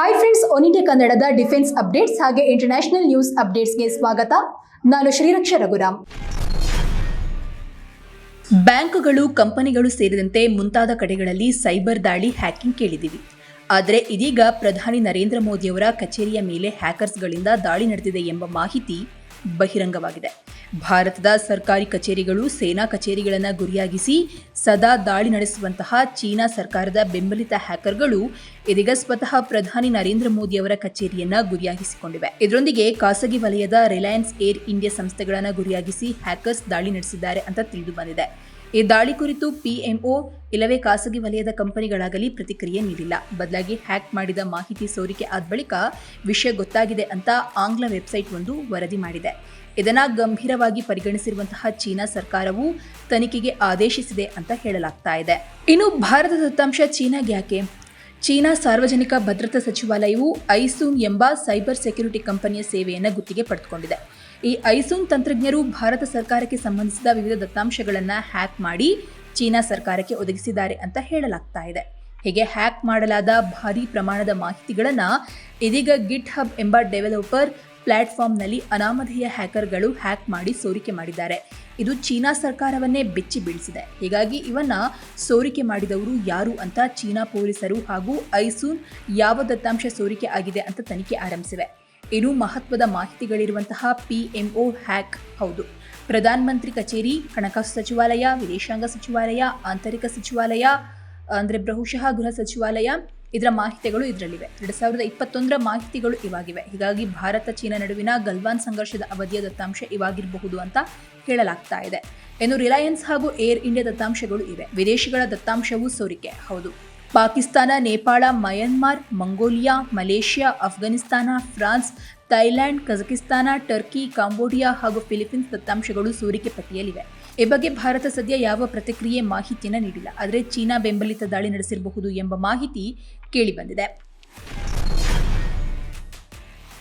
Hi friends one ಕನ್ನಡದ defence updates ಹಾಗೆ international news ಅಪ್ಡೇಟ್ಸ್ಗೆ ಸ್ವಾಗತ. ನಾನು ಶ್ರೀರಕ್ಷ ರಘುರಾಮ್. ಬ್ಯಾಂಕುಗಳು, ಕಂಪನಿಗಳು ಸೇರಿದಂತೆ ಮುಂತಾದ ಕಡೆಗಳಲ್ಲಿ ಸೈಬರ್ ದಾಳಿ ಹ್ಯಾಕಿಂಗ್ ಕೇಳಿದ್ದೀವಿ ಆದರೆ ಇದೀಗ ಪ್ರಧಾನಿ ನರೇಂದ್ರ ಮೋದಿಯವರ ಕಚೇರಿಯ ಮೇಲೆ ಹ್ಯಾಕರ್ಸ್ಗಳಿಂದ ದಾಳಿ ನಡೆದಿದೆ ಎಂಬ ಮಾಹಿತಿ ಬಹಿರಂಗವಾಗಿದೆ. ಭಾರತದ ಸರ್ಕಾರಿ ಕಚೇರಿಗಳು ಸೇನಾ ಕಚೇರಿಗಳನ್ನು ಗುರಿಯಾಗಿಸಿ ಸದಾ ದಾಳಿ ನಡೆಸುವಂತಹ ಚೀನಾ ಸರ್ಕಾರದ ಬೆಂಬಲಿತ ಹ್ಯಾಕರ್ಗಳು ಇದೀಗ ಸ್ವತಃ ಪ್ರಧಾನಿ ನರೇಂದ್ರ ಮೋದಿ ಅವರ ಕಚೇರಿಯನ್ನ ಗುರಿಯಾಗಿಸಿಕೊಂಡಿವೆ. ಇದರೊಂದಿಗೆ ಖಾಸಗಿ ವಲಯದ ರಿಲಯನ್ಸ್ ಏರ್ ಇಂಡಿಯಾ ಸಂಸ್ಥೆಗಳನ್ನು ಗುರಿಯಾಗಿಸಿ ಹ್ಯಾಕರ್ಸ್ ದಾಳಿ ನಡೆಸಿದ್ದಾರೆ ಅಂತ ತಿಳಿದು ಬಂದಿದೆ. ಈ ದಾಳಿ ಕುರಿತು ಪಿಎಂಒ, ಇಲ್ಲವೇ ಖಾಸಗಿ ವಲಯದ ಕಂಪನಿಗಳಾಗಲಿ ಪ್ರತಿಕ್ರಿಯೆ ನೀಡಿಲ್ಲ. ಬದಲಾಗಿ ಹ್ಯಾಕ್ ಮಾಡಿದ ಮಾಹಿತಿ ಸೋರಿಕೆ ಆದ ಬಳಿಕ ವಿಷಯ ಗೊತ್ತಾಗಿದೆ ಅಂತ ಆಂಗ್ಲ ವೆಬ್ಸೈಟ್ ಒಂದು ವರದಿ ಮಾಡಿದೆ. ಇದನ್ನ ಗಂಭೀರವಾಗಿ ಪರಿಗಣಿಸಿರುವಂತಹ ಚೀನಾ ಸರ್ಕಾರವು ತನಿಖೆಗೆ ಆದೇಶಿಸಿದೆ ಅಂತ ಹೇಳಲಾಗ್ತಾ ಇದೆ. ಇನ್ನು ಭಾರತದ ದತ್ತಾಂಶ ಚೀನಾಗೆ ಯಾಕೆ? ಚೀನಾ ಸಾರ್ವಜನಿಕ ಭದ್ರತಾ ಸಚಿವಾಲಯವು ಐಸೂಮ್ ಎಂಬ ಸೈಬರ್ ಸೆಕ್ಯುರಿಟಿ ಕಂಪನಿಯ ಸೇವೆಯನ್ನು ಗುತ್ತಿಗೆ ಪಡೆದುಕೊಂಡಿದೆ. ಈ ಐಸೂನ್ ತಂತ್ರಜ್ಞರು ಭಾರತ ಸರ್ಕಾರಕ್ಕೆ ಸಂಬಂಧಿಸಿದ ವಿವಿಧ ದತ್ತಾಂಶಗಳನ್ನು ಹ್ಯಾಕ್ ಮಾಡಿ ಚೀನಾ ಸರ್ಕಾರಕ್ಕೆ ಒದಗಿಸಿದ್ದಾರೆ ಅಂತ ಹೇಳಲಾಗ್ತಾ ಇದೆ. ಹೀಗೆ ಹ್ಯಾಕ್ ಮಾಡಲಾದ ಭಾರೀ ಪ್ರಮಾಣದ ಮಾಹಿತಿಗಳನ್ನು ಇದೀಗ ಗಿಟ್ ಹಬ್ ಎಂಬ ಡೆವಲಪರ್ ಪ್ಲಾಟ್ಫಾರ್ಮ್ನಲ್ಲಿ ಅನಾಮಧೇಯ ಹ್ಯಾಕರ್ಗಳು ಹ್ಯಾಕ್ ಮಾಡಿ ಸೋರಿಕೆ ಮಾಡಿದ್ದಾರೆ. ಇದು ಚೀನಾ ಸರ್ಕಾರವನ್ನೇ ಬೆಚ್ಚಿ ಬೀಳಿಸಿದೆ. ಹೀಗಾಗಿ ಇವನ್ನ ಸೋರಿಕೆ ಮಾಡಿದವರು ಯಾರು ಅಂತ ಚೀನಾ ಪೊಲೀಸರು ಹಾಗೂ ಐಸೂನ್ ಯಾವ ದತ್ತಾಂಶ ಸೋರಿಕೆ ಆಗಿದೆ ಅಂತ ತನಿಖೆ ಆರಂಭಿಸಿವೆ. ಇನ್ನು ಮಹತ್ವದ ಮಾಹಿತಿಗಳಿರುವಂತಹ ಪಿಎಂಒ ಹ್ಯಾಕ್. ಹೌದು. ಪ್ರಧಾನಮಂತ್ರಿ ಕಚೇರಿ, ಹಣಕಾಸು ಸಚಿವಾಲಯ, ವಿದೇಶಾಂಗ ಸಚಿವಾಲಯ, ಆಂತರಿಕ ಸಚಿವಾಲಯ, ಅಂದರೆ ಬಹುಶಃ ಗೃಹ ಸಚಿವಾಲಯ, ಇದರ ಮಾಹಿತಿಗಳು ಇದರಲ್ಲಿವೆ. ಎರಡು ಸಾವಿರದ ಇಪ್ಪತ್ತೊಂದರ ಮಾಹಿತಿಗಳು ಇವಾಗಿವೆ. ಹೀಗಾಗಿ ಭಾರತ ಚೀನಾ ನಡುವಿನ ಗಲ್ವಾನ್ ಸಂಘರ್ಷದ ಅವಧಿಯ ದತ್ತಾಂಶ ಇವಾಗಿರಬಹುದು ಅಂತ ಹೇಳಲಾಗ್ತಾ ಇದೆ. ಇನ್ನು ರಿಲಯನ್ಸ್ ಹಾಗೂ ಏರ್ ಇಂಡಿಯಾ ದತ್ತಾಂಶಗಳು ಇವೆ. ವಿದೇಶಿಗಳ ದತ್ತಾಂಶವೂ ಸೋರಿಕೆ. ಹೌದು. Pakistan, Nepal, Myanmar, Mongolia, Malaysia Afghanistan France Thailand Kazakhstan, Turkey, Cambodia ಹಾಗೂ ಫಿಲಿಪೀನ್ಸ್ ದತ್ತಾಂಶಗಳು ಸೋರಿಕೆ ಪಟ್ಟಿಯಲ್ಲಿವೆ. ಈ ಬಗ್ಗೆ ಭಾರತ ಸದ್ಯ ಯಾವ ಪ್ರತಿಕ್ರಿಯೆ ಮಾಹಿತಿಯನ್ನು ನೀಡಿಲ್ಲ. ಆದರೆ ಚೀನಾ ಬೆಂಬಲಿತ ದಾಳಿ ನಡೆಸಿರಬಹುದು ಎಂಬ ಮಾಹಿತಿ ಕೇಳಿಬಂದಿದೆ.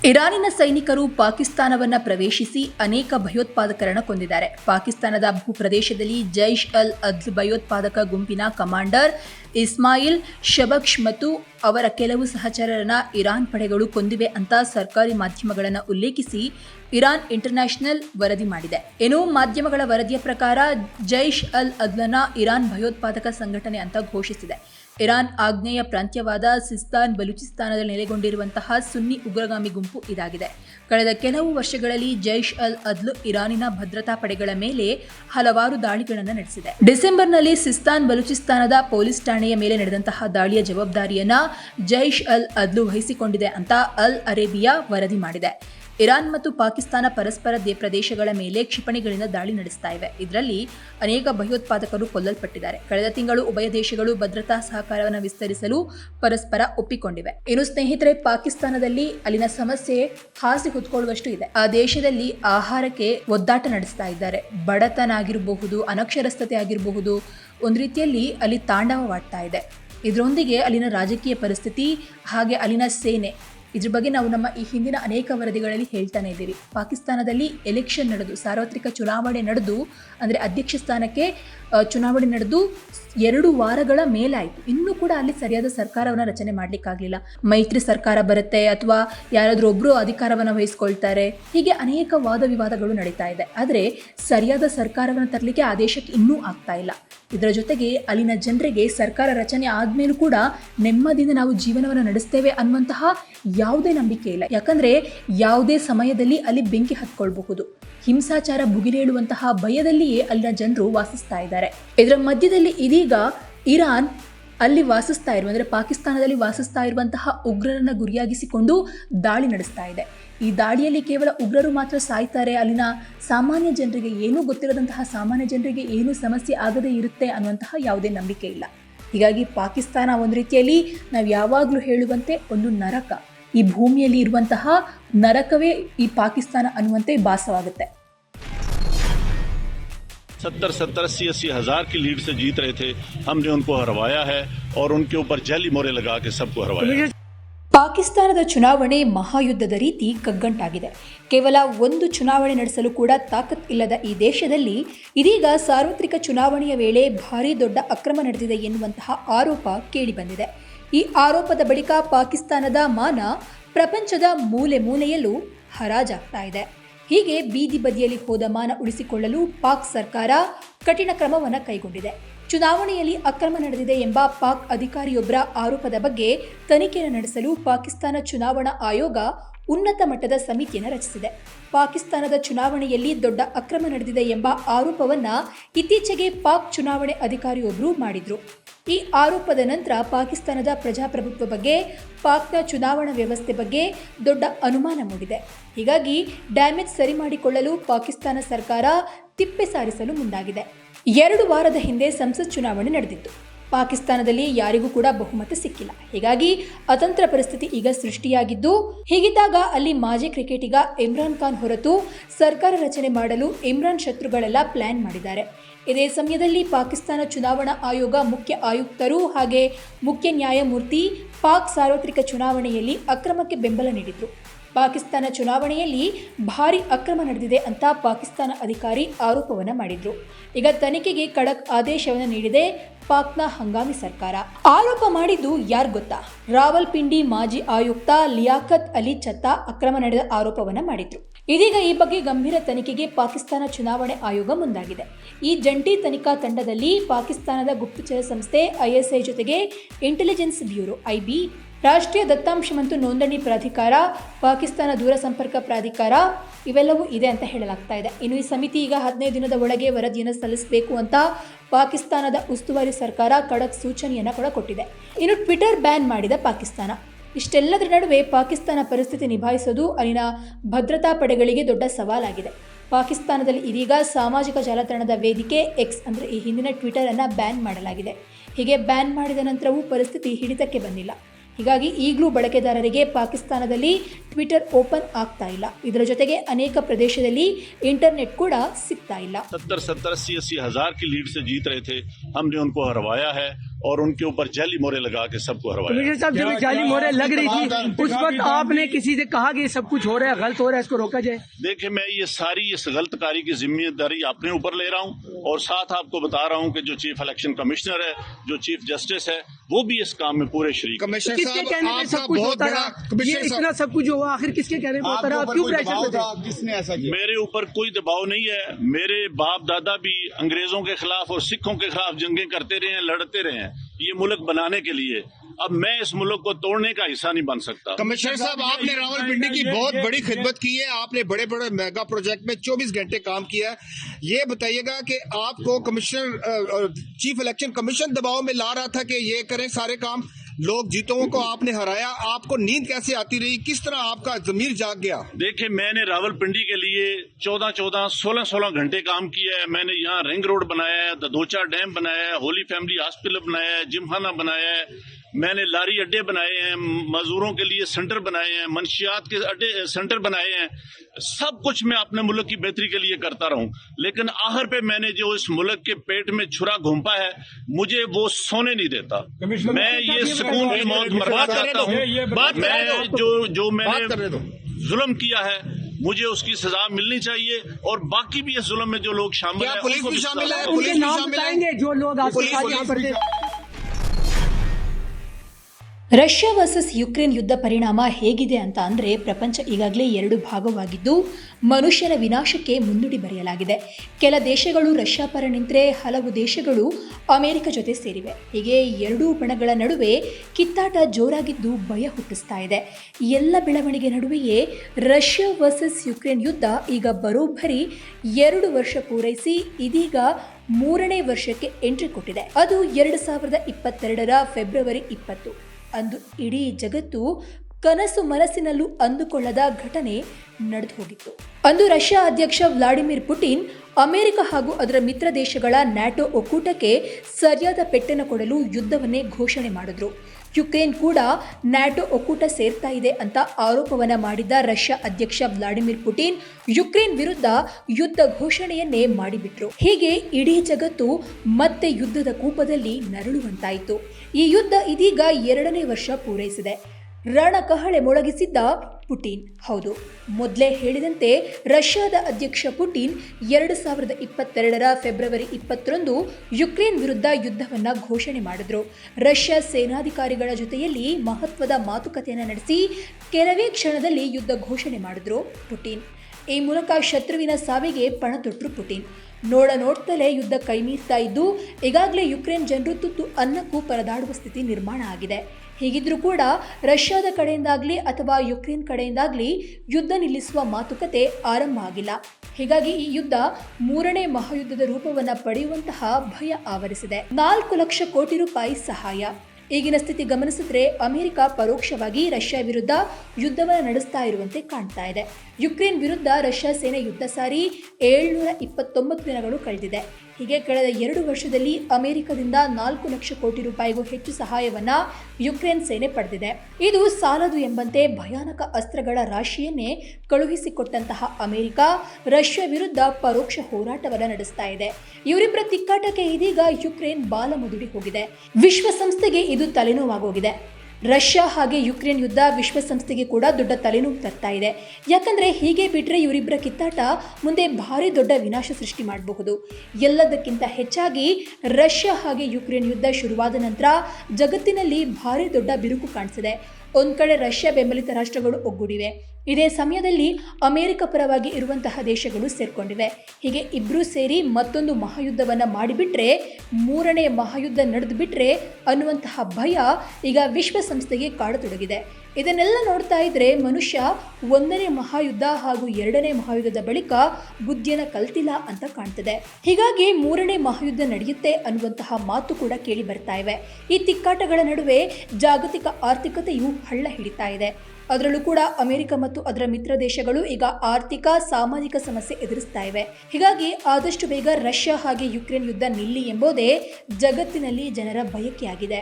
ಇರಾನಿನ ಸೈನಿಕರು ಪಾಕಿಸ್ತಾನವನ್ನ ಪ್ರವೇಶಿಸಿ ಅನೇಕ ಭಯೋತ್ಪಾದಕರನ್ನು ಕೊಂದಿದ್ದಾರೆ. ಪಾಕಿಸ್ತಾನದ ಭೂಪ್ರದೇಶದಲ್ಲಿ ಜೈಷ್ ಅಲ್ ಅದ್ಲ್ ಭಯೋತ್ಪಾದಕ ಗುಂಪಿನ ಕಮಾಂಡರ್ ಇಸ್ಮಾಯಿಲ್ ಶಬಕ್ಷ್ ಮತ್ತು ಅವರ ಕೆಲವು ಸಹಚರರನ್ನ ಇರಾನ್ ಪಡೆಗಳು ಕೊಂದಿವೆ ಅಂತ ಸರ್ಕಾರಿ ಮಾಧ್ಯಮಗಳನ್ನು ಉಲ್ಲೇಖಿಸಿ ಇರಾನ್ ಇಂಟರ್ನ್ಯಾಷನಲ್ ವರದಿ ಮಾಡಿದೆ. ಏನು ಮಾಧ್ಯಮಗಳ ವರದಿಯ ಪ್ರಕಾರ ಜೈಷ್ ಅಲ್ ಅದ್ಲನ ಇರಾನ್ ಭಯೋತ್ಪಾದಕ ಸಂಘಟನೆ ಅಂತ ಘೋಷಿಸಿದೆ. ಇರಾನ್ ಆಗ್ನೇಯ ಪ್ರಾಂತ್ಯವಾದ ಸಿಸ್ತಾನ್, ಬಲೂಚಿಸ್ತಾನದಲ್ಲಿ ನೆಲೆಗೊಂಡಿರುವಂತಹ ಸುನ್ನಿ ಉಗ್ರಗಾಮಿ ಗುಂಪು ಇದಾಗಿದೆ. ಕಳೆದ ಕೆಲವು ವರ್ಷಗಳಲ್ಲಿ ಜೈಷ್ ಅಲ್ ಅದ್ಲು ಇರಾನಿನ ಭದ್ರತಾ ಪಡೆಗಳ ಮೇಲೆ ಹಲವಾರು ದಾಳಿಗಳನ್ನು ನಡೆಸಿದೆ. ಡಿಸೆಂಬರ್ನಲ್ಲಿ ಸಿಸ್ತಾನ್ ಬಲೂಚಿಸ್ತಾನದ ಪೊಲೀಸ್ ಠಾಣೆಯ ಮೇಲೆ ನಡೆದಂತಹ ದಾಳಿಯ ಜವಾಬ್ದಾರಿಯನ್ನ ಜೈಷ್ ಅಲ್ ಅದ್ಲು ವಹಿಸಿಕೊಂಡಿದೆ ಅಂತ ಅಲ್ ಅರೇಬಿಯಾ ವರದಿ ಮಾಡಿದೆ. ಇರಾನ್ ಮತ್ತು ಪಾಕಿಸ್ತಾನ ಪರಸ್ಪರ ಪ್ರದೇಶಗಳ ಮೇಲೆ ಕ್ಷಿಪಣಿಗಳಿಂದ ದಾಳಿ ನಡೆಸ್ತಾ ಇವೆ. ಇದರಲ್ಲಿ ಅನೇಕ ಭಯೋತ್ಪಾದಕರು ಕೊಲ್ಲಲ್ಪಟ್ಟಿದ್ದಾರೆ. ಕಳೆದ ತಿಂಗಳು ಉಭಯ ದೇಶಗಳು ಭದ್ರತಾ ಸಹಕಾರವನ್ನು ವಿಸ್ತರಿಸಲು ಪರಸ್ಪರ ಒಪ್ಪಿಕೊಂಡಿವೆ. ಇನ್ನು ಸ್ನೇಹಿತರೆ, ಪಾಕಿಸ್ತಾನದಲ್ಲಿ ಅಲ್ಲಿನ ಸಮಸ್ಯೆ ಹಾಸಿ ಹೊತ್ಕೊಳ್ಳುವಷ್ಟು ಇದೆ. ಆ ದೇಶದಲ್ಲಿ ಆಹಾರಕ್ಕೆ ಒದ್ದಾಟ ನಡೆಸ್ತಾ ಇದ್ದಾರೆ. ಬಡತನ ಆಗಿರಬಹುದು ಅನಕ್ಷರಸ್ಥತೆ ಆಗಿರಬಹುದು, ಒಂದು ರೀತಿಯಲ್ಲಿ ಅಲ್ಲಿ ತಾಂಡವವಾಡ್ತಾ ಇದೆ. ಇದರೊಂದಿಗೆ ಅಲ್ಲಿನ ರಾಜಕೀಯ ಪರಿಸ್ಥಿತಿ ಹಾಗೆ ಅಲ್ಲಿನ ಸೇನೆ ಇದ್ರ ಬಗ್ಗೆ ನಾವು ನಮ್ಮ ಈ ಹಿಂದಿನ ಅನೇಕ ವರದಿಗಳಲ್ಲಿ ಹೇಳ್ತಾನೆ ಇದ್ದೀವಿ ಪಾಕಿಸ್ತಾನದಲ್ಲಿ ಎಲೆಕ್ಷನ್ ನಡೆದು, ಸಾರ್ವತ್ರಿಕ ಚುನಾವಣೆ ನಡೆದು, ಅಂದರೆ ಅಧ್ಯಕ್ಷ ಸ್ಥಾನಕ್ಕೆ ಚುನಾವಣೆ ನಡೆದು ಎರಡು ವಾರಗಳ ಮೇಲಾಯಿತು. ಇನ್ನೂ ಕೂಡ ಅಲ್ಲಿ ಸರಿಯಾದ ಸರ್ಕಾರವನ್ನು ರಚನೆ ಮಾಡಲಿಕ್ಕಾಗಲಿಲ್ಲ. ಮೈತ್ರಿ ಸರ್ಕಾರ ಬರುತ್ತೆ ಅಥವಾ ಯಾರಾದರೂ ಒಬ್ಬರು ಅಧಿಕಾರವನ್ನು ವಹಿಸ್ಕೊಳ್ತಾರೆ. ಹೀಗೆ ಅನೇಕ ವಾದ ವಿವಾದಗಳು ನಡೀತಾ ಇದೆ. ಆದರೆ ಸರಿಯಾದ ಸರ್ಕಾರವನ್ನು ತರಲಿಕ್ಕೆ ಆ ದೇಶಕ್ಕೆ ಇನ್ನೂ ಆಗ್ತಾ ಇಲ್ಲ. ಇದರ ಜೊತೆಗೆ ಅಲ್ಲಿನ ಜನರಿಗೆ ಸರ್ಕಾರ ರಚನೆ ಆದ್ಮೇಲೂ ಕೂಡ ನೆಮ್ಮದಿಯಿಂದ ನಾವು ಜೀವನವನ್ನು ನಡೆಸ್ತೇವೆ ಅನ್ನುವಂತಹ ಯಾವುದೇ ನಂಬಿಕೆ ಇಲ್ಲ. ಯಾಕಂದ್ರೆ ಯಾವುದೇ ಸಮಯದಲ್ಲಿ ಅಲ್ಲಿ ಬೆಂಕಿ ಹತ್ಕೊಳ್ಬಹುದು. ಹಿಂಸಾಚಾರ ಭುಗಿಲೇಳುವಂತಹ ಭಯದಲ್ಲಿಯೇ ಅಲ್ಲಿನ ಜನರು ವಾಸಿಸ್ತಾ ಇದ್ದಾರೆ. ಇದರ ಮಧ್ಯದಲ್ಲಿ ಇದೀಗ ಇರಾನ್ ಅಲ್ಲಿ ವಾಸಿಸ್ತಾ ಇರುವ, ಅಂದರೆ ಪಾಕಿಸ್ತಾನದಲ್ಲಿ ವಾಸಿಸ್ತಾ ಇರುವಂತಹ ಉಗ್ರರನ್ನು ಗುರಿಯಾಗಿಸಿಕೊಂಡು ದಾಳಿ ನಡೆಸ್ತಾ ಇದೆ. ಈ ದಾಳಿಯಲ್ಲಿ ಕೇವಲ ಉಗ್ರರು ಮಾತ್ರ ಸಾಯ್ತಾರೆ, ಅಲ್ಲಿನ ಸಾಮಾನ್ಯ ಜನರಿಗೆ ಏನೂ ಗೊತ್ತಿರದಂತಹ ಸಾಮಾನ್ಯ ಜನರಿಗೆ ಏನೂ ಸಮಸ್ಯೆ ಆಗದೇ ಇರುತ್ತೆ ಅನ್ನುವಂತಹ ಯಾವುದೇ ನಂಬಿಕೆ ಇಲ್ಲ. ಹೀಗಾಗಿ ಪಾಕಿಸ್ತಾನ ಒಂದು ರೀತಿಯಲ್ಲಿ ನಾವು ಯಾವಾಗಲೂ ಹೇಳುವಂತೆ ಒಂದು ನರಕ. ಈ ಭೂಮಿಯಲ್ಲಿ ಇರುವಂತಹ ನರಕವೇ ಈ ಪಾಕಿಸ್ತಾನ ಅನ್ನುವಂತೆ ಭಾಸವಾಗುತ್ತೆ. सत्तर सत्तर अस्सी अस्सी हजार की लीड से जीत रहे थे हमने उनको हरवाया है और उनके ऊपर जैली मोरे लगा के सबको हरवाया है। ಪಾಕಿಸ್ತಾನದ ಚುನಾವಣೆ ಮಹಾಯುದ್ಧದ ರೀತಿ ಕಗ್ಗಂಟಾಗಿದೆ ಕೇವಲ ಒಂದು ಚುನಾವಣೆ ನಡೆಸಲು ಕೂಡ ತಾಕತ್ ಇಲ್ಲದ ಈ ದೇಶದಲ್ಲಿ ಇದೀಗ ಸಾರ್ವತ್ರಿಕ ಚುನಾವಣೆಯ ವೇಳೆ ಭಾರೀ ದೊಡ್ಡ ಅಕ್ರಮ ನಡೆದಿದೆ ಎನ್ನುವಂತಹ ಆರೋಪ ಕೇಳಿಬಂದಿದೆ ಈ ಆರೋಪದ ಬಳಿಕ ಪಾಕಿಸ್ತಾನದ ಮಾನ ಪ್ರಪಂಚದ ಮೂಲೆ ಮೂಲೆಯಲ್ಲೂ ಹರಾಜಾಗ್ತಾ ಇದೆ ಹೀಗೆ ಬೀದಿ ಬದಿಯಲ್ಲಿ ಹೋದ ಮಾನ ಉಳಿಸಿಕೊಳ್ಳಲು ಪಾಕ್ ಸರ್ಕಾರ ಕಠಿಣ ಕ್ರಮವನ್ನು ಕೈಗೊಂಡಿದೆ. ಚುನಾವಣೆಯಲ್ಲಿ ಅಕ್ರಮ ನಡೆದಿದೆ ಎಂಬ ಪಾಕ್ ಅಧಿಕಾರಿಯೊಬ್ಬರ ಆರೋಪದ ಬಗ್ಗೆ ತನಿಖೆ ನಡೆಸಲು ಪಾಕಿಸ್ತಾನ ಚುನಾವಣಾ ಆಯೋಗ ಉನ್ನತ ಮಟ್ಟದ ಸಮಿತಿಯನ್ನು ರಚಿಸಿದೆ. ಪಾಕಿಸ್ತಾನದ ಚುನಾವಣೆಯಲ್ಲಿ ದೊಡ್ಡ ಅಕ್ರಮ ನಡೆದಿದೆ ಎಂಬ ಆರೋಪವನ್ನ ಇತ್ತೀಚೆಗೆ ಪಾಕ್ ಚುನಾವಣೆ ಅಧಿಕಾರಿಯೊಬ್ಬರು ಮಾಡಿದ್ರು. ಈ ಆರೋಪದ ನಂತರ ಪಾಕಿಸ್ತಾನದ ಪ್ರಜಾಪ್ರಭುತ್ವ ಬಗ್ಗೆ, ಪಾಕ್ನ ಚುನಾವಣಾ ವ್ಯವಸ್ಥೆ ಬಗ್ಗೆ ದೊಡ್ಡ ಅನುಮಾನ ಮೂಡಿದೆ. ಹೀಗಾಗಿ ಡ್ಯಾಮೇಜ್ ಸರಿ ಮಾಡಿಕೊಳ್ಳಲು ಪಾಕಿಸ್ತಾನ ಸರ್ಕಾರ ತಿಪ್ಪೆ ಸಾರಿಸಲು ಮುಂದಾಗಿದೆ. ಎರಡು ವಾರದ ಹಿಂದೆ ಸಂಸತ್ ಚುನಾವಣೆ ನಡೆದಿತ್ತು. ಪಾಕಿಸ್ತಾನದಲ್ಲಿ ಯಾರಿಗೂ ಕೂಡ ಬಹುಮತ ಸಿಕ್ಕಿಲ್ಲ. ಹೀಗಾಗಿ ಅತಂತ್ರ ಪರಿಸ್ಥಿತಿ ಈಗ ಸೃಷ್ಟಿಯಾಗಿದ್ದು, ಹೀಗಿದ್ದಾಗ ಅಲ್ಲಿ ಮಾಜಿ ಕ್ರಿಕೆಟಿಗ ಇಮ್ರಾನ್ ಖಾನ್ ಹೊರತು ಸರ್ಕಾರ ರಚನೆ ಮಾಡಲು ಇಮ್ರಾನ್ ಶತ್ರುಗಳೆಲ್ಲ ಪ್ಲಾನ್ ಮಾಡಿದ್ದಾರೆ. ಇದೇ ಸಮಯದಲ್ಲಿ ಪಾಕಿಸ್ತಾನ ಚುನಾವಣಾ ಆಯೋಗ ಮುಖ್ಯ ಆಯುಕ್ತರು ಹಾಗೆ ಮುಖ್ಯ ನ್ಯಾಯಮೂರ್ತಿ ಪಾಕ್ ಸಾರ್ವತ್ರಿಕ ಚುನಾವಣೆಯಲ್ಲಿ ಅಕ್ರಮಕ್ಕೆ ಬೆಂಬಲ ನೀಡಿದ್ರು. ಪಾಕಿಸ್ತಾನ ಚುನಾವಣೆಯಲ್ಲಿ ಭಾರಿ ಅಕ್ರಮ ನಡೆದಿದೆ ಅಂತ ಪಾಕಿಸ್ತಾನ ಅಧಿಕಾರಿ ಆರೋಪವನ್ನು ಮಾಡಿದ್ರು. ಈಗ ತನಿಖೆಗೆ ಖಡಕ್ ಆದೇಶವನ್ನು ನೀಡಿದೆ ಪಾಕ್ನ ಹಂಗಾಮಿ ಸರ್ಕಾರ. ಆರೋಪ ಮಾಡಿದ್ದು ಯಾರು ಗೊತ್ತಾ? ರಾವಲ್ಪಿಂಡಿ ಮಾಜಿ ಆಯುಕ್ತ ಲಿಯಾಖತ್ ಅಲಿ ಚತ್ತಾ ಅಕ್ರಮ ನಡೆದ ಆರೋಪವನ್ನ ಮಾಡಿದ್ರು. ಇದೀಗ ಈ ಬಗ್ಗೆ ಗಂಭೀರ ತನಿಖೆಗೆ ಪಾಕಿಸ್ತಾನ ಚುನಾವಣೆ ಆಯೋಗ ಮುಂದಾಗಿದೆ. ಈ ಜಂಟಿ ತನಿಖಾ ತಂಡದಲ್ಲಿ ಪಾಕಿಸ್ತಾನದ ಗುಪ್ತಚರ ಸಂಸ್ಥೆ ಐಎಸ್ಐ ಜೊತೆಗೆ ಇಂಟೆಲಿಜೆನ್ಸ್ ಬ್ಯೂರೋ ಐಬಿ, ರಾಷ್ಟ್ರೀಯ ದತ್ತಾಂಶ ಮತ್ತು ನೋಂದಣಿ ಪ್ರಾಧಿಕಾರ, ಪಾಕಿಸ್ತಾನ ದೂರಸಂಪರ್ಕ ಪ್ರಾಧಿಕಾರ, ಇವೆಲ್ಲವೂ ಇದೆ ಅಂತ ಹೇಳಲಾಗ್ತಾ ಇದೆ. ಇನ್ನು ಈ ಸಮಿತಿ ಈಗ ಹದಿನೈದು ದಿನದ ಒಳಗೆ ವರದಿಯನ್ನು ಸಲ್ಲಿಸಬೇಕು ಅಂತ ಪಾಕಿಸ್ತಾನದ ಉಸ್ತುವಾರಿ ಸರ್ಕಾರ ಖಡಕ್ ಸೂಚನೆಯನ್ನು ಕೂಡ ಕೊಟ್ಟಿದೆ. ಇನ್ನು ಟ್ವಿಟರ್ ಬ್ಯಾನ್ ಮಾಡಿದ ಪಾಕಿಸ್ತಾನ. ಇಷ್ಟೆಲ್ಲದರ ನಡುವೆ ಪಾಕಿಸ್ತಾನ ಪರಿಸ್ಥಿತಿ ನಿಭಾಯಿಸೋದು ಅಲ್ಲಿನ ಭದ್ರತಾ ಪಡೆಗಳಿಗೆ ದೊಡ್ಡ ಸವಾಲಾಗಿದೆ. ಪಾಕಿಸ್ತಾನದಲ್ಲಿ ಇದೀಗ ಸಾಮಾಜಿಕ ಜಾಲತಾಣದ ವೇದಿಕೆ ಎಕ್ಸ್ ಅಂದರೆ ಈ ಹಿಂದಿನ ಟ್ವಿಟರನ್ನು ಬ್ಯಾನ್ ಮಾಡಲಾಗಿದೆ. ಹೀಗೆ ಬ್ಯಾನ್ ಮಾಡಿದ ನಂತರವೂ ಪರಿಸ್ಥಿತಿ ಹಿಡಿತಕ್ಕೆ ಬಂದಿಲ್ಲ. ಹೀಗಾಗಿ ಈಗಲೂ ಬಳಕೆದಾರರಿಗೆ ಪಾಕಿಸ್ತಾನದಲ್ಲಿ ಟ್ವಿಟರ್ ಓಪನ್ ಆಗ್ತಾ ಇಲ್ಲ ಇದರ ಜೊತೆಗೆ ಅನೇಕ ಪ್ರದೇಶದಲ್ಲಿ ಇಂಟರ್ನೆಟ್ ಕೂಡ ಸಿಗ್ತಾ ಇಲ್ಲ सत्तर सत्तर अस्सी अस्सी हजार की लीड से जीत रहे थे हमने उनको हरवाया है और उनके ऊपर जाली मोरे लगा के सबको हरवाया कमिश्नर साहब जब ये जाली मोहरें लग रही थी उस वक्त आपने किसी से कहा कि ये सब कुछ हो रहा है गलत हो रहा है इसको रोका जाए देखिए मैं ये सारी इस गलत कार्य की जिम्मेदारी अपने ऊपर ले रहा हूँ और साथ आपको बता रहा हूँ कि जो चीफ इलेक्शन कमिश्नर है जो चीफ जस्टिस है वो भी इस काम में पूरे शरीक हैं। तो कमिश्नर किसके साहब कहने पे आपका सब कुछ बहुत होता बड़ा रहा ये कमिश्नर इतना साहब सब कुछ وہ آخر کس کے کہنے پر کیوں پریشر میرے اوپر کوئی دباؤ نہیں ہے۔ میرے باپ دادا بھی انگریزوں کے خلاف اور سکھوں کے خلاف جنگیں کرتے رہے ہیں لڑتے رہے ہیں۔ یہ ملک بنانے کے لیے۔ اب میں اس ملک کو توڑنے کا حصہ نہیں بن سکتا۔ کمشنر صاحب آپ نے راول پنڈی کی بہت بڑی خدمت کی ہے۔ آپ نے بڑے بڑے میگا پروجیکٹ میں چوبیس گھنٹے کام کیا ہے۔ یہ بتائیے گا کہ آپ کو کمشنر چیف الیکشن کمیشن دباؤ میں لا رہا تھا کہ یہ کریں سارے کام؟ لوگ جیتوں کو آپ نے ہرایا، آپ کو نیند کیسے آتی رہی؟ کس طرح آپ کا ضمیر جاگ گیا؟ دیکھیں، میں نے راول پنڈی کے لیے چودہ چودہ سولہ سولہ گھنٹے کام کیا ہے میں نے یہاں رنگ روڈ بنایا ہے دوچا ڈیم بنایا ہے، ہولی فیملی ہاسپٹل بنایا ہے جمخانہ بنایا ہے۔ میں نے لاری اڈے بنائے ہیں مزدوروں کے لیے سینٹر بنائے ہیں منشیات کے اڈے سینٹر بنائے ہیں۔ سب کچھ میں اپنے ملک کی بہتری کے لیے کرتا رہا ہوں لیکن آخر پہ میں نے جو اس ملک کے پیٹ میں چھرا گھومپا ہے مجھے وہ سونے نہیں دیتا۔ میں یہ سکون کی موت مرنا چاہتا ہوں۔ میں جو میں نے ظلم کیا ہے مجھے اس کی سزا ملنی چاہیے اور باقی بھی اس ظلم میں جو لوگ شامل ہیں پولیس بھی شامل ہے؟ جو لوگ ರಷ್ಯಾ ವರ್ಸಸ್ ಯುಕ್ರೇನ್ ಯುದ್ಧ ಪರಿಣಾಮ ಹೇಗಿದೆ ಅಂತ ಅಂದರೆ ಪ್ರಪಂಚ ಈಗಾಗಲೇ ಎರಡು ಭಾಗವಾಗಿದ್ದು, ಮನುಷ್ಯರ ವಿನಾಶಕ್ಕೆ ಮುನ್ನುಡಿ ಬರೆಯಲಾಗಿದೆ. ಕೆಲ ದೇಶಗಳು ರಷ್ಯಾ ಪರ ನಿಂತರೆ ಹಲವು ದೇಶಗಳು ಅಮೆರಿಕ ಜೊತೆ ಸೇರಿವೆ. ಹೀಗೆ ಎರಡೂ ಬಣಗಳ ನಡುವೆ ಕಿತ್ತಾಟ ಜೋರಾಗಿದ್ದು ಭಯ ಹುಟ್ಟಿಸ್ತಾ ಇದೆ. ಎಲ್ಲ ಬೆಳವಣಿಗೆ ನಡುವೆಯೇ ರಷ್ಯಾ ವರ್ಸಸ್ ಯುಕ್ರೇನ್ ಯುದ್ಧ ಈಗ ಬರೋಬ್ಬರಿ ಎರಡು ವರ್ಷ ಪೂರೈಸಿ ಇದೀಗ ಮೂರನೇ ವರ್ಷಕ್ಕೆ ಎಂಟ್ರಿ ಕೊಟ್ಟಿದೆ. ಅದು ಎರಡು ಸಾವಿರದ ಇಪ್ಪತ್ತೆರಡರ ಫೆಬ್ರವರಿ ಇಪ್ಪತ್ತು. ಅಂದು ಇಡೀ ಜಗತ್ತು ಕನಸು ಮನಸ್ಸಿನಲ್ಲೂ ಅಂದುಕೊಳ್ಳದ ಘಟನೆ ನಡೆದು ಹೋಗಿತ್ತು. ಅಂದು ರಷ್ಯಾ ಅಧ್ಯಕ್ಷ ವ್ಲಾಡಿಮಿರ್ ಪುಟಿನ್ ಅಮೆರಿಕ ಹಾಗೂ ಅದರ ಮಿತ್ರ ದೇಶಗಳ ನ್ಯಾಟೋ ಒಕ್ಕೂಟಕ್ಕೆ ಸರಿಯಾದ ಪೆಟ್ಟನ್ನು ಕೊಡಲು ಯುದ್ಧವನ್ನೇ ಘೋಷಣೆ ಮಾಡಿದ್ರು. ಯುಕ್ರೇನ್ ಕೂಡ ನ್ಯಾಟೋ ಒಕ್ಕೂಟ ಸೇರ್ತಾ ಇದೆ ಅಂತ ಆರೋಪವನ್ನು ಮಾಡಿದ್ದ ರಷ್ಯಾ ಅಧ್ಯಕ್ಷ ವ್ಲಾಡಿಮಿರ್ ಪುಟಿನ್. ಯುಕ್ರೇನ್ ವಿರುದ್ಧ ಯುದ್ಧ ಘೋಷಣೆಯನ್ನೇ ಮಾಡಿಬಿಟ್ರು. ಹೀಗೆ ಇಡೀ ಜಗತ್ತು ಮತ್ತೆ ಯುದ್ಧದ ಕೂಪದಲ್ಲಿ ನರಳುವಂತಾಯಿತು. ಈ ಯುದ್ಧ ಇದೀಗ ಎರಡನೇ ವರ್ಷ ಪೂರೈಸಿದೆ. ರಣಕಹಳೆ ಮೊಳಗಿಸಿದ್ದ ಪುಟಿನ್. ಹೌದು, ಮೊದಲೇ ಹೇಳಿದಂತೆ ರಷ್ಯಾದ ಅಧ್ಯಕ್ಷ ಪುಟಿನ್ ಎರಡು ಸಾವಿರದ ಇಪ್ಪತ್ತೆರಡರ ಫೆಬ್ರವರಿ ಇಪ್ಪತ್ತರಂದು ಯುಕ್ರೇನ್ ವಿರುದ್ಧ ಯುದ್ಧವನ್ನು ಘೋಷಣೆ ಮಾಡಿದ್ರು. ರಷ್ಯಾ ಸೇನಾಧಿಕಾರಿಗಳ ಜೊತೆಯಲ್ಲಿ ಮಹತ್ವದ ಮಾತುಕತೆಯನ್ನು ನಡೆಸಿ ಕೆಲವೇ ಕ್ಷಣದಲ್ಲಿ ಯುದ್ಧ ಘೋಷಣೆ ಮಾಡಿದ್ರು ಪುಟಿನ್. ಈ ಮೂಲಕ ಶತ್ರುವಿನ ಸಾವಿಗೆ ಪಣ ತೊಟ್ಟರು ಪುಟಿನ್. ನೋಡ ನೋಡ್ತಲೇ ಯುದ್ಧ ಕೈಮೀರ್ತಾ ಇದ್ದು, ಈಗಾಗಲೇ ಯುಕ್ರೇನ್ ಜನರು ತುತ್ತು ಅನ್ನಕ್ಕೂ ಪರದಾಡುವ ಸ್ಥಿತಿ ನಿರ್ಮಾಣ ಆಗಿದೆ. ಹೀಗಿದ್ರೂ ಕೂಡ ರಷ್ಯಾದ ಕಡೆಯಿಂದಾಗಲಿ ಅಥವಾ ಯುಕ್ರೇನ್ ಕಡೆಯಿಂದಾಗಲಿ ಯುದ್ಧ ನಿಲ್ಲಿಸುವ ಮಾತುಕತೆ ಆರಂಭ ಆಗಿಲ್ಲ. ಹೀಗಾಗಿ ಈ ಯುದ್ಧ ಮೂರನೇ ಮಹಾಯುದ್ಧದ ರೂಪವನ್ನು ಪಡೆಯುವಂತಹ ಭಯ ಆವರಿಸಿದೆ. ನಾಲ್ಕು ಲಕ್ಷ ಕೋಟಿ ರೂಪಾಯಿ ಸಹಾಯ. ಈಗಿನ ಸ್ಥಿತಿ ಗಮನಿಸಿದ್ರೆ ಅಮೆರಿಕ ಪರೋಕ್ಷವಾಗಿ ರಷ್ಯಾ ವಿರುದ್ಧ ಯುದ್ಧವನ್ನು ನಡೆಸ್ತಾ ಇರುವಂತೆ ಕಾಣ್ತಾ ಇದೆ. ಯುಕ್ರೇನ್ ವಿರುದ್ಧ ರಷ್ಯಾ ಸೇನೆ ಯುದ್ಧ ಸಾರಿ ಏಳ್ನೂರ ಇಪ್ಪತ್ತೊಂಬತ್ತು ದಿನಗಳು ಕಳೆದಿದೆ. ಹೀಗೆ ಕಳೆದ ಎರಡು ವರ್ಷದಲ್ಲಿ ಅಮೆರಿಕದಿಂದ ನಾಲ್ಕು ಲಕ್ಷ ಕೋಟಿ ರೂಪಾಯಿಗೂ ಹೆಚ್ಚು ಸಹಾಯವನ್ನ ಯುಕ್ರೇನ್ ಸೇನೆ ಪಡೆದಿದೆ. ಇದು ಸಾಲದು ಎಂಬಂತೆ ಭಯಾನಕ ಅಸ್ತ್ರಗಳ ರಾಶಿಯನ್ನೇ ಕಳುಹಿಸಿಕೊಟ್ಟಂತಹ ಅಮೆರಿಕ, ರಷ್ಯಾ ವಿರುದ್ಧ ಪರೋಕ್ಷ ಹೋರಾಟವನ್ನು ನಡೆಸ್ತಾ ಇದೆ. ಇವರಿಬ್ಬರ ತಿಕ್ಕಾಟಕ್ಕೆ ಇದೀಗ ಯುಕ್ರೇನ್ ಬಾಲ ಮುದುಡಿ ಹೋಗಿದೆ. ವಿಶ್ವಸಂಸ್ಥೆಗೆ ಇದು ತಲೆನೋವಾಗೋಗಿದೆ. ರಷ್ಯಾ ಹಾಗೆ ಯುಕ್ರೇನ್ ಯುದ್ಧ ವಿಶ್ವಸಂಸ್ಥೆಗೆ ಕೂಡ ದೊಡ್ಡ ತಲೆನೋವು ತರ್ತಾ ಇದೆ. ಯಾಕಂದ್ರೆ ಹೀಗೆ ಬಿಟ್ಟರೆ ಇವರಿಬ್ಬರ ಕಿತ್ತಾಟ ಮುಂದೆ ಭಾರಿ ದೊಡ್ಡ ವಿನಾಶ ಸೃಷ್ಟಿ ಮಾಡಬಹುದು. ಎಲ್ಲದಕ್ಕಿಂತ ಹೆಚ್ಚಾಗಿ ರಷ್ಯಾ ಹಾಗೆ ಯುಕ್ರೇನ್ ಯುದ್ಧ ಶುರುವಾದ ನಂತರ ಜಗತ್ತಿನಲ್ಲಿ ಭಾರಿ ದೊಡ್ಡ ಬಿರುಕು ಕಾಣಿಸಿದೆ. ಒಂದು ಕಡೆ ರಷ್ಯಾ ಬೆಂಬಲಿತ ರಾಷ್ಟ್ರಗಳು ಒಗ್ಗೂಡಿವೆ. ಇದೇ ಸಮಯದಲ್ಲಿ ಅಮೆರಿಕ ಪರವಾಗಿ ಇರುವಂತಹ ದೇಶಗಳು ಸೇರ್ಕೊಂಡಿವೆ. ಹೀಗೆ ಇಬ್ಬರೂ ಸೇರಿ ಮತ್ತೊಂದು ಮಹಾಯುದ್ಧವನ್ನು ಮಾಡಿಬಿಟ್ರೆ, ಮೂರನೇ ಮಹಾಯುದ್ಧ ನಡೆದು ಬಿಟ್ರೆ ಅನ್ನುವಂತಹ ಭಯ ಈಗ ವಿಶ್ವಸಂಸ್ಥೆಗೆ ಕಾಡತೊಡಗಿದೆ. ಇದನ್ನೆಲ್ಲ ನೋಡ್ತಾ ಇದ್ರೆ ಮನುಷ್ಯ ಒಂದನೇ ಮಹಾಯುದ್ಧ ಹಾಗೂ ಎರಡನೇ ಮಹಾಯುದ್ಧದ ಬಳಿಕ ಬುದ್ಧಿಯನ್ನು ಕಲ್ತಿಲ್ಲ ಅಂತ ಕಾಣ್ತದೆ. ಹೀಗಾಗಿ ಮೂರನೇ ಮಹಾಯುದ್ಧ ನಡೆಯುತ್ತೆ ಅನ್ನುವಂತಹ ಮಾತು ಕೂಡ ಕೇಳಿ ಬರ್ತಾ ಇವೆ. ಈ ತಿಕ್ಕಾಟಗಳ ನಡುವೆ ಜಾಗತಿಕ ಆರ್ಥಿಕತೆಯು ಹಳ್ಳ ಹಿಡಿತಾ ಇದೆ. ಅದರಲ್ಲೂ ಕೂಡ ಅಮೆರಿಕ ಮತ್ತು ಅದರ ಮಿತ್ರ ದೇಶಗಳು ಈಗ ಆರ್ಥಿಕ, ಸಾಮಾಜಿಕ ಸಮಸ್ಯೆ ಎದುರಿಸ್ತಾ ಇವೆ. ಹೀಗಾಗಿ ಆದಷ್ಟು ಬೇಗ ರಷ್ಯಾ ಹಾಗೆ ಯುಕ್ರೇನ್ ಯುದ್ಧ ನಿಲ್ಲಿ ಎಂಬುದೇ ಜಗತ್ತಿನಲ್ಲಿ ಜನರ ಬಯಕೆಯಾಗಿದೆ.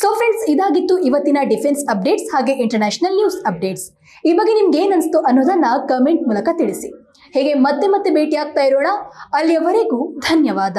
ಸೊ ಫ್ರೆಂಡ್ಸ್ ಇದಾಗಿತ್ತು ಇವತ್ತಿನ ಡಿಫೆನ್ಸ್ ಅಪ್ಡೇಟ್ಸ್ ಹಾಗೆ ಇಂಟರ್ನ್ಯಾಷನಲ್ ನ್ಯೂಸ್ ಅಪ್ಡೇಟ್ಸ್ ಈ ಬಗ್ಗೆ ನಿಮ್ಗೆ ಏನಿಸ್ತು ಅನ್ನೋದನ್ನ ಕಮೆಂಟ್ ಮೂಲಕ ತಿಳಿಸಿ. ಹೇಗೆ ಮತ್ತೆ ಮತ್ತೆ ಭೇಟಿ ಆಗ್ತಾ ಇರೋಣ? ಅಲ್ಲಿಯವರೆಗೂ ಧನ್ಯವಾದ.